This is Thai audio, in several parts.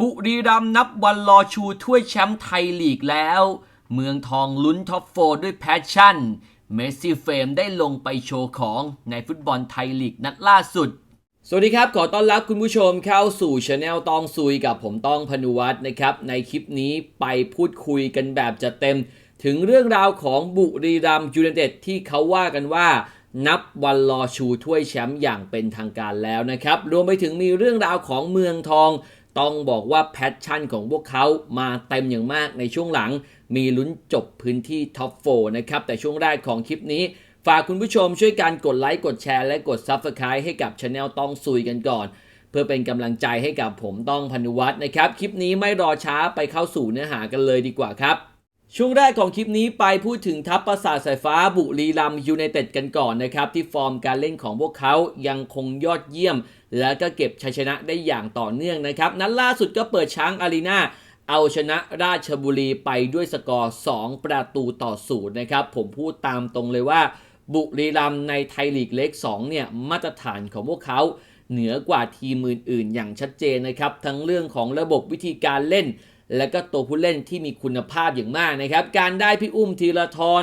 บุรีรัมย์นับวันรอชูถ้วยแชมป์ไทยลีกแล้ว เมืองทองลุ้นท็อปโฟร์ด้วยแพชชั่น เมสซี่เฟรมได้ลงไปโชว์ของในฟุตบอลไทยลีกนัดล่าสุด สวัสดีครับ ขอต้อนรับคุณผู้ชมเข้าสู่ช anel ตองซุยกับผมต้องพนุวัฒน์นะครับ ในคลิปนี้ไปพูดคุยกันแบบจะเต็ม ถึงเรื่องราวของบุรีรัมย์ยูไนเต็ดที่เขาว่ากันว่านับวันรอชูถ้วยแชมป์อย่างเป็นทางการแล้วนะครับ รวมไปถึงมีเรื่องราวของเมืองทอง ต้องบอกว่าแพชชั่นของพวกเขามาเต็มอย่างมากในช่วงหลัง มีลุ้นจบพื้นที่ท็อปโฟนะครับ แต่ช่วงแรกของคลิปนี้ ฝากคุณผู้ชมช่วยการกดไลค์กดแชร์และกด Subscribe ให้กับช anel ต้องซุยกันก่อน เพื่อเป็นกำลังใจให้กับผมต้องพนุวัฒน์นะครับ คลิปนี้ไม่รอช้าไปเข้าสู่เนื้อหากันเลยดีกว่าครับ ช่วงแรกของคลิปนี้ไปพูดถึงทัพประสาทสายฟ้าบุรีรัมยูไนเต็ดกันก่อนนะครับ ที่ฟอร์มการเล่นของพวกเขายังคงยอดเยี่ยม และก็เก็บชัยชนะได้อย่างต่อเนื่องนะครับ นัดล่าสุดก็เปิดช้างอารีนาเอาชนะราชบุรีไปด้วยสกอร์ 2 ประตูต่อศูนย์นะครับ ผมพูดตามตรงเลยว่า บุรีรัมในไทยลีกเล็ก2เนี่ยมาตรฐานของพวกเขาเหนือกว่าทีมอื่นๆ อย่างชัดเจนนะครับ ทั้งเรื่องของระบบวิธีการเล่น และก็ตัวผู้เล่นที่มีคุณภาพอย่างมากนะครับ การได้พี่อุ้มธีรทร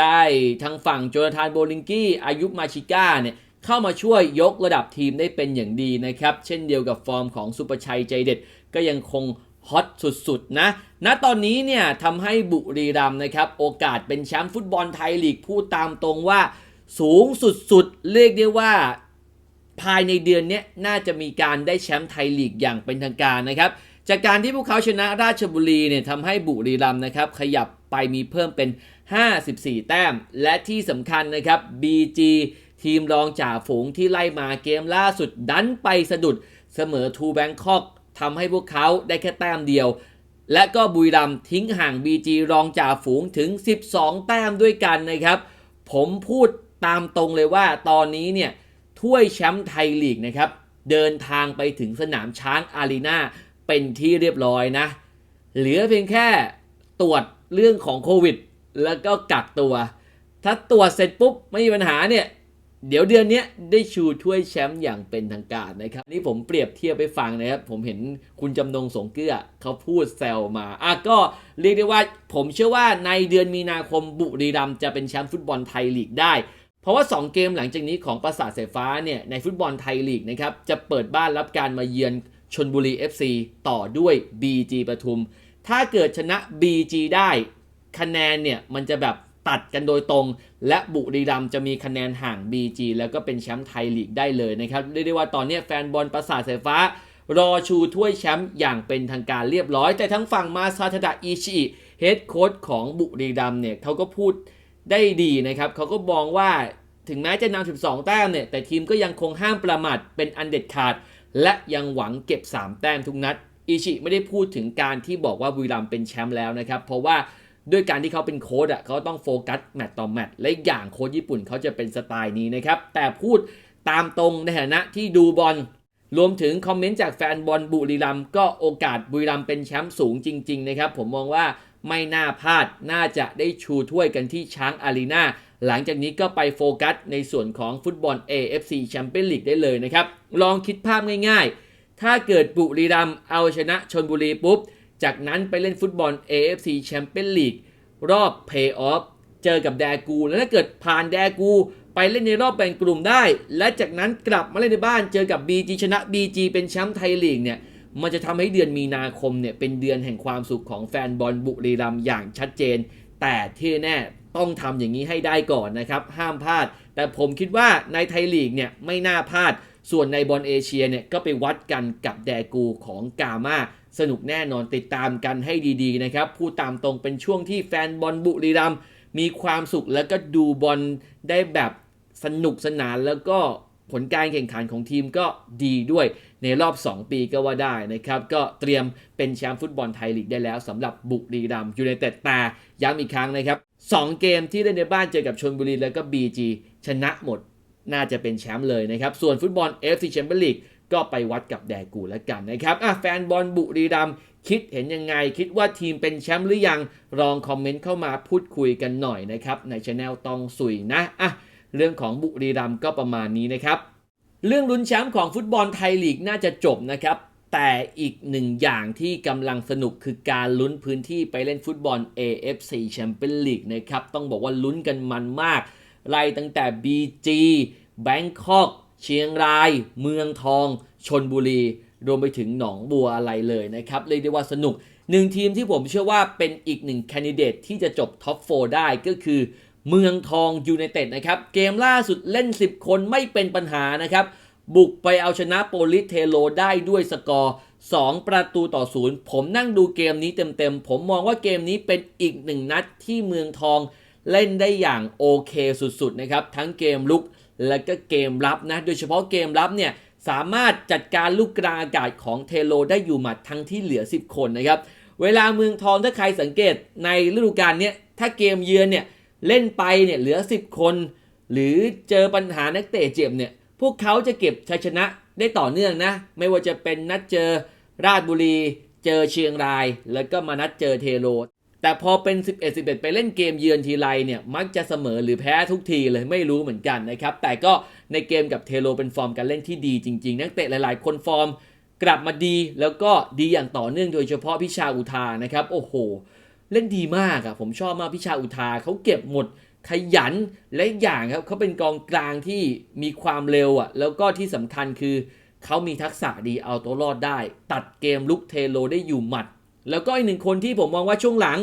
ได้ทางฝั่งโจนาธานโบลิงกี้อายุมาชิก้าเนี่ยเข้ามาช่วยยกระดับทีมได้เป็นอย่างดีนะครับ เช่นเดียวกับฟอร์มของสุประชัยใจเด็ด ก็ยังคงฮอตสุดๆนะ ณ ตอนนี้เนี่ยทำให้บุรีรัมนะครับ โอกาสเป็นแชมป์ฟุตบอลไทยลีกพูดตามตรงว่า สูงสุดๆ เรียกได้ว่า ภายในเดือนนี้น่าจะมีการได้แชมป์ไทยลีกอย่างเป็นทางการนะครับ จากการที่พวกเขาชนะราชบุรีเนี่ยทำให้บุรีรัมย์นะครับขยับไปมีเพิ่มเป็น 54 แต้ม และที่สำคัญนะครับ BG ทีมรองจ่าฝูงที่ไล่มาเกมล่าสุดดันไปสะดุดเสมอทูแบงคอกทำให้พวกเขาได้แค่แต้มเดียว และก็บุรีรัมย์ทิ้งห่าง BG รองจ่าฝูงถึง 12 แต้มด้วยกันนะครับ ผมพูดตามตรงเลยว่าตอนนี้เนี่ยถ้วยแชมป์ไทยลีกนะครับเดินทางไปถึงสนามช้างอารีนา เป็นที่เรียบร้อยนะ เหลือเพียงแค่ตรวจเรื่องของโควิด แล้วก็กักตัว ถ้าตรวจเสร็จปุ๊บไม่มีปัญหาเนี่ยเดี๋ยวเดือนนี้ได้ชูถ้วยแชมป์อย่างเป็นทางการนะครับนี่ผมเปรียบเทียบไปฟังนะครับ ผมเห็นคุณจำนงสงเกื้อเขาพูดแซวมาอะก็เรียกได้ว่า ผมเชื่อว่าในเดือนมีนาคมบุรีรัมย์จะเป็นแชมป์ฟุตบอลไทยลีกได้ เพราะว่า 2 เกมหลังจากนี้ของปราสาทสายฟ้าเนี่ยในฟุตบอลไทยลีกนะครับจะเปิดบ้านรับการมาเยือน ชนบุรี FC ต่อด้วย BG ปทุม ถ้าเกิดชนะ BG ได้คะแนนเนี่ยมันจะแบบตัดกันโดยตรง และบุรีรัมจะมีคะแนนห่าง BG แล้วก็เป็นแชมป์ไทยลีกได้เลยนะครับเรียกได้ว่าตอนนี้แฟนบอลปราสาทสายฟ้า รอชูถ้วยแชมป์อย่างเป็นทางการเรียบร้อย แต่ทั้งฝั่งมาซาทดะอิชิเฮดโค้ชของบุรีรัมเนี่ยเขาก็พูดได้ดีนะครับเขาก็มองว่าถึงแม้จะนำ 12 แต้มเนี่ยแต่ทีมก็ยังคงห้ามประมาทเป็นอันเด็ดขาด และยังหวังเก็บ 3 แต้มทุกนัด อิชิไม่ได้พูดถึงการที่บอกว่าบุรีรัมเป็นแชมป์แล้วนะครับ เพราะว่าด้วยการที่เขาเป็นโค้ดอะเขาต้องโฟกัสแมตต์ต่อแมตต์และอย่างโค้ดญี่ปุ่นเขาจะเป็นสไตล์นี้นะครับ แต่พูดตามตรงในฐานะที่ดูบอลรวมถึงคอมเมนต์จากแฟนบอลบุรีรัมก็โอกาสบุรีรัมเป็นแชมป์สูงจริง ๆ นะครับ ผมมองว่าไม่น่าพลาดน่าจะได้ชูถ้วยกันที่ช้างอารีนา หลังจากนี้ก็ไปโฟกัสในส่วนของฟุตบอล AFC แชมเปี้ยนลีกได้เลยนะครับ ลองคิดภาพง่ายๆ ถ้าเกิดบุรีรัมย์เอาชนะชนบุรีปุ๊บ จากนั้นไปเล่นฟุตบอล AFC แชมเปี้ยนลีกรอบเพย์ออฟเจอกับแดกูแล้วถ้าเกิดผ่านแดกูไปเล่นในรอบแบ่งกลุ่มได้ และจากนั้นกลับมาเล่นในบ้านเจอกับ BG ชนะ BG เป็นแชมป์ไทยลีกเนี่ยมันจะทำให้เดือนมีนาคมเนี่ยเป็นเดือนแห่งความสุขของแฟนบอลบุรีรัมย์อย่างชัดเจน แต่ที่แน่ ต้องทำอย่างนี้ให้ได้ก่อนนะครับ ห้ามพลาด แต่ผมคิดว่าในไทยลีกเนี่ยไม่น่าพลาด ส่วนในบอลเอเชียเนี่ยก็ไปวัดกันกับแดกูของกามาสนุกแน่นอนติดตามกันให้ดีๆนะครับพูดตามตรงเป็นช่วงที่แฟนบอลบุรีรัมย์มีความสุขแล้วก็ดูบอลได้แบบสนุกสนานแล้วก็ผลการแข่งขันของทีมก็ดีด้วยในรอบ 2 ปีก็ว่าได้นะครับ ก็เตรียมเป็นแชมป์ฟุตบอลไทยลีกได้แล้วสำหรับบุรีรัมย์ยูไนเต็ดแต่ย้ำอีกครั้งนะครับ 2 เกมที่เล่นในบ้านเจอกับชนบุรีแล้วก็ BG ชนะหมดน่าจะเป็นแชมป์เลยนะครับ ส่วนฟุตบอล FC Champions League ก็ไปวัดกับแดกูแล้วกันนะครับอะแฟนบอลบุรีรัมคิดเห็นยังไง คิดว่าทีมเป็นแชมป์หรือยังลองคอมเมนต์เข้ามาพูดคุยกันหน่อยนะครับในช anel ตองสุยนะอะเรื่องของบุรีรัมก็ประมาณนี้นะครับ เรื่องลุ้นแชมป์ของฟุตบอลไทยลีกน่าจะจบนะครับ แต่อีกหนึ่งอย่างที่กำลังสนุกคือการลุ้นพื้นที่ไปเล่นฟุตบอล AFC Champions League นะครับ ต้องบอกว่าลุ้นกันมันมาก ไล่ตั้งแต่ BG Bangkok เชียงราย เมืองทอง ชนบุรี รวมไปถึงหนองบัวอะไรเลยนะครับ เรียกได้ว่าสนุกหนึ่งทีมที่ผมเชื่อว่าเป็นอีกหนึ่งแคนดิเดตที่จะจบท็อป4ได้ก็คือ เมืองทองยูไนเต็ดนะครับ เกมล่าสุดเล่น 10 คนไม่เป็นปัญหานะครับ บุกไปเอาชนะโปลิสเทโลได้ด้วยสกอร์ 2 ประตูต่อศูนย์ผมนั่งดูเกมนี้เต็มๆ ผมมองว่าเกมนี้เป็นอีกหนึ่งนัดที่เมืองทองเล่นได้อย่างโอเคสุดๆนะครับ ทั้งเกมลุกและก็เกมรับนะ โดยเฉพาะเกมรับเนี่ยสามารถจัดการลูกกลางอากาศของเทโลได้อยู่หมัดทั้งที่เหลือ 10 คนนะครับ เวลาเมืองทองถ้าใครสังเกตในฤดูกาลนี้ถ้าเกมเยือนเนี่ยเล่นไปเนี่ยเหลือ 10 คน หรือเจอปัญหานักเตะเจ็บเนี่ย พวกเขาจะเก็บชัยชนะได้ต่อเนื่องนะ ไม่ว่าจะเป็นนัดเจอราชบุรี เจอเชียงราย แล้วก็มานัดเจอเทโลแต่พอเป็น 11 11 ไปเล่นเกมเยือนทีไรเนี่ย มักจะเสมอหรือแพ้ทุกทีเลยไม่รู้เหมือนกันนะครับ แต่ก็ในเกมกับเทโลเป็นฟอร์มการเล่นที่ดีจริง ๆ นักเตะหลาย ๆ คนฟอร์มกลับมาดีแล้วก็ดีอย่างต่อเนื่องโดยเฉพาะพิชาอุทานะครับ โอ้โห เล่นดีมากอะผมชอบมากพิชาอุทาเขาเก็บหมด ขยันและอย่างครับเขาเป็นกองกลางที่มีความเร็วอะแล้วก็ที่สำคัญคือเขามีทักษะดีเอาตัวรอดได้ ตัดเกมลุกเทโลได้อยู่หมัด แล้วก็อีกหนึ่งคนที่ผมมองว่าช่วงหลัง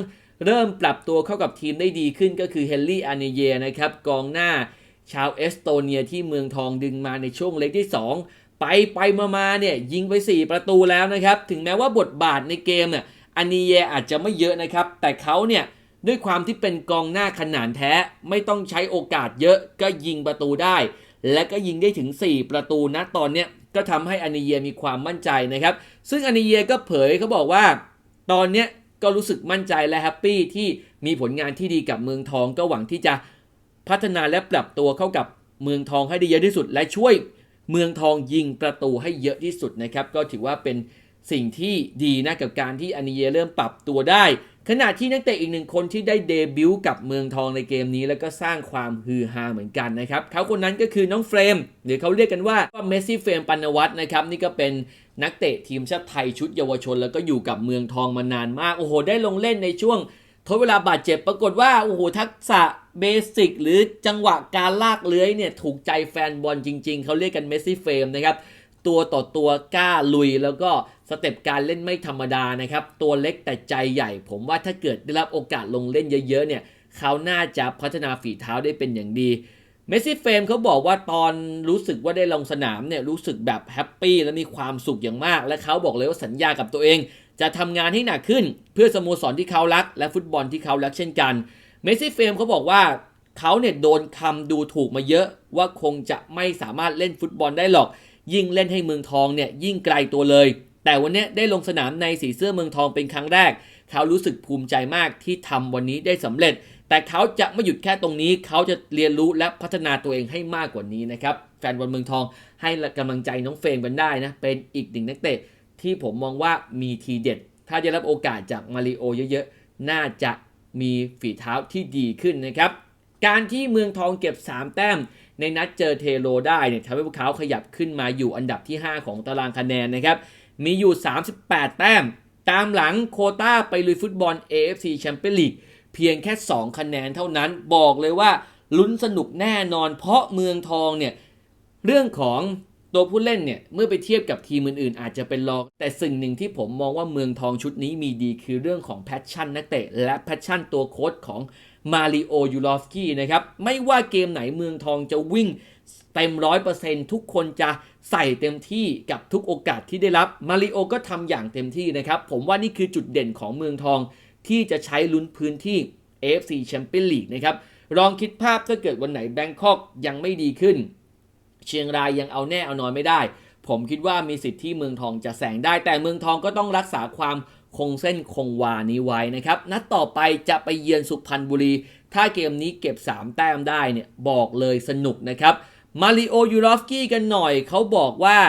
เริ่มปรับตัวเข้ากับทีมได้ดีขึ้นก็คือเฮนรี่อาเนเยนะครับกองหน้าชาวเอสโตเนียที่เมืองทองดึงมาในช่วงเล็กที่ 2 ไปไปมามาเนี่ยยิงไป 4 ประตูแล้วนะครับ ถึงแม้ว่าบทบาทในเกมเนี่ยอานิเยอาจจะไม่เยอะนะครับ แต่เขาเนี่ย ด้วยความที่เป็นกองหน้าขนาดแท้ ไม่ต้องใช้โอกาสเยอะก็ยิงประตูได้ และก็ยิงได้ถึง 4 ประตูนะตอนเนี้ยก็ทำให้อานิเยมีความมั่นใจนะครับ ซึ่งอานิเยก็เผยเขาบอกว่า ตอนเนี้ยก็รู้สึกมั่นใจและแฮปปี้ที่มีผลงานที่ดีกับเมืองทองก็หวังที่จะพัฒนาและปรับตัวเข้ากับเมืองทองให้ได้เยอะที่สุด และช่วยเมืองทองยิงประตูให้เยอะที่สุดนะครับ ก็ถือว่าเป็นสิ่งที่ดีนะกับการที่อานิเยเริ่มปรับตัวได้ ขณะที่นักเตะอีกหนึ่งคนที่ได้เดบิวต์กับเมืองทองในเกมนี้ แล้วก็สร้างความฮือฮาเหมือนกันนะครับเขาคนนั้นก็คือน้องเฟรมหรือเขาเรียกกันว่าเมสซี่เฟรมปันวัฒน์นะครับนี่ก็เป็นนักเตะทีมชาติไทยชุดเยาวชน แล้วก็อยู่กับเมืองทองมานานมากโอ้โห ได้ลงเล่นในช่วงทดเวลาบาดเจ็บปรากฏว่าโอ้โหทักษะเบสิกหรือจังหวะการลากเลื้อยเนี่ยถูกใจแฟนบอลจริง ๆเขาเรียกกันเมสซี่เฟรมนะครับตัวต่อตัวกล้าลุยแล้วก็ สเต็ปการเล่นไม่ธรรมดานะครับ ตัวเล็กแต่ใจใหญ่ ผมว่าถ้าเกิดได้รับโอกาสลงเล่นเยอะๆเนี่ยเขาน่าจะพัฒนาฝีเท้าได้เป็นอย่างดีเมสซี่เฟรมเขาบอกว่าตอนรู้สึกว่าได้ลงสนามเนี่ยรู้สึกแบบแฮปปี้และมีความสุขอย่างมาก และเขาบอกเลยว่าสัญญากับตัวเอง จะทำงานให้หนักขึ้น เพื่อสโมสรที่เขารัก และฟุตบอลที่เขารักเช่นกันเมสซี่เฟรมเขาบอกว่าเขาเนี่ยโดนคำดูถูกมาเยอะ ว่าคงจะไม่สามารถเล่นฟุตบอลได้หรอก ยิ่งเล่นให้เมืองทองเนี่ยยิ่งไกลตัวเลย แต่วันนี้ได้ลงสนามในสีเสื้อเมืองทองเป็นครั้งแรก เขารู้สึกภูมิใจมากที่ทำวันนี้ได้สำเร็จ แต่เขาจะไม่หยุดแค่ตรงนี้ เขาจะเรียนรู้และพัฒนาตัวเองให้มากกว่านี้นะครับ แฟนบอลเมืองทองให้กำลังใจน้องเฟรมกันได้นะ เป็นอีกหนึ่งนักเตะที่ผมมองว่ามีทีเด็ด ถ้าได้รับโอกาสจากมาริโอเยอะๆ น่าจะมีฝีเท้าที่ดีขึ้นนะครับ การที่เมืองทองเก็บ 3 แต้มในนัดเจอเทโลได้เนี่ยทำให้พวกเขาขยับขึ้นมาอยู่อันดับที่ 5 ของตารางคะแนนนะครับ มีอยู่ 38 แต้ม ตามหลังโคต้าไปลุยฟุตบอล AFC Champions League เพียงแค่ 2 คะแนนเท่านั้นบอกเลยว่าลุ้นสนุกแน่นอน เพราะเมืองทองเนี่ยเรื่องของตัวผู้เล่นเนี่ยเมื่อไปเทียบกับทีมอื่นๆ อาจจะเป็นรองแต่สิ่งหนึ่งที่ผมมองว่าเมืองทองชุดนี้มีดีคือเรื่องของแพชชั่นนักเตะ และแพชชั่นตัวโค้ชของมาริโอยูลอฟสกี้นะครับ ไม่ว่าเกมไหนเมืองทองจะวิ่งเต็มร้อยเปอร์เซ็นทุกคนจะ ใส่เต็มที่กับทุกโอกาสที่ได้รับมาริโอก็ทำอย่างเต็มที่นะครับ ผมว่านี่คือจุดเด่นของเมืองทอง ที่จะใช้ลุ้นพื้นที่ AFC Champions League นะครับลองคิดภาพถ้าเกิดวันไหนแบงคอกยังไม่ดีขึ้น เชียงรายยังเอาแน่เอานอนไม่ได้ ผมคิดว่ามีสิทธิ์ที่เมืองทองจะแสงได้ แต่เมืองทองก็ต้องรักษาความคงเส้นคงวานี้ไว้นะครับ นัดต่อไปจะไปเยือนสุพรรณบุรี ถ้าเกมนี้เก็บ 3 แต้มได้เนี่ยบอกเลยสนุกนะครับ มาริโอยูรอฟกี้กันหน่อย เขาบอกว่า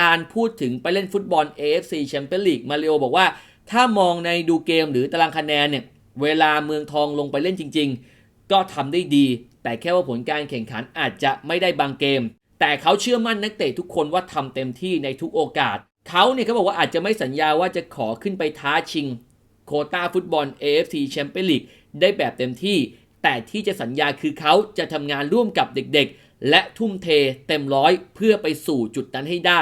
การพูดถึงไปเล่นฟุตบอล AFC Champions League มาริโอบอกว่า ถ้ามองในดูเกมหรือตารางคะแนนเนี่ยเวลาเมืองทองลงไปเล่นจริง ๆ ก็ทำได้ดี แต่แค่ว่าผลการแข่งขันอาจจะไม่ได้บางเกม แต่เขาเชื่อมั่นนักเตะทุกคนว่าทำเต็มที่ในทุกโอกาส เขาเนี่ยเขาบอกว่าอาจจะไม่สัญญาว่าจะขอขึ้นไปท้าชิง โคต้าฟุตบอล AFC Champions League ได้แบบเต็มที่ แต่ที่จะสัญญาคือเขาจะทำงานร่วมกับเด็กๆ และทุ่มเทเต็มร้อยเพื่อไปสู่จุดนั้นให้ได้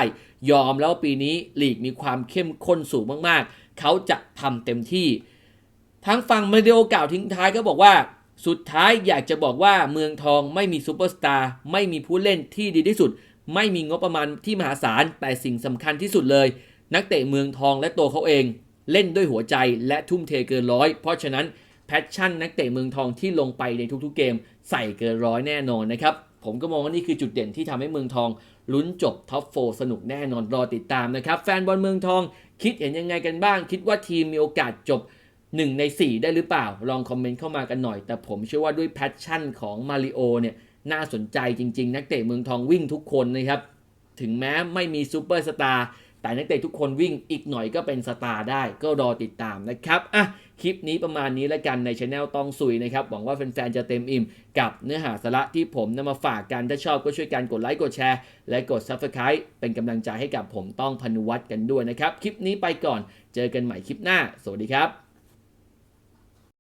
ยอมแล้วปีนี้ลีกมีความเข้มข้นสูงมากๆ เขาจะทำเต็มที่ทางฝั่งมาริโอกล่าวทิ้งท้ายก็บอกว่า สุดท้ายอยากจะบอกว่าเมืองทองไม่มีซูเปอร์สตาร์ไม่มีผู้เล่นที่ดีที่สุด ไม่มีงบประมาณที่มหาศาล แต่สิ่งสำคัญที่สุดเลย นักเตะเมืองทองและตัวเขาเอง เล่นด้วยหัวใจและทุ่มเทเกินร้อย เพราะฉะนั้น แพชชั่นนักเตะเมืองทองที่ลงไปในทุกๆเกม ใส่เกินร้อยแน่นอนนะครับ ผมก็มองว่านี่คือจุดเด่นที่ทำให้เมืองทอง ลุ้นจบท็อปโฟสนุกแน่นอนรอติดตามนะครับ แฟนบอลเมืองทองคิดเห็นยังไงกันบ้าง คิดว่าทีมมีโอกาสจบ 1 ใน 4 ได้หรือเปล่า ลองคอมเมนต์เข้ามากันหน่อย แต่ผมเชื่อว่าด้วยแพชชั่นของมาริโอเนี่ยน่าสนใจจริง ๆ นักเตะเมืองทองวิ่งทุกคนนะครับถึงแม้ไม่มีซูเปอร์สตาร์ แต่นักเตะทุกคนวิ่งอีกหน่อยก็เป็นสตาร์ได้ก็รอติดตามนะครับอะคลิปนี้ประมาณนี้แล้วกันในช anel ต้องสุยนะครับ หวังว่าแฟนๆ จะเต็มอิ่มกับเนื้อหาสาระที่ผมนำมาฝากกัน ถ้าชอบก็ช่วยกันกดไลค์กดแชร์ และกด Subscribe เป็นกำลังใจให้กับผมต้องพนุวัตรกันด้วยนะครับ คลิปนี้ไปก่อนเจอกันใหม่คลิปหน้า สวัสดีครับ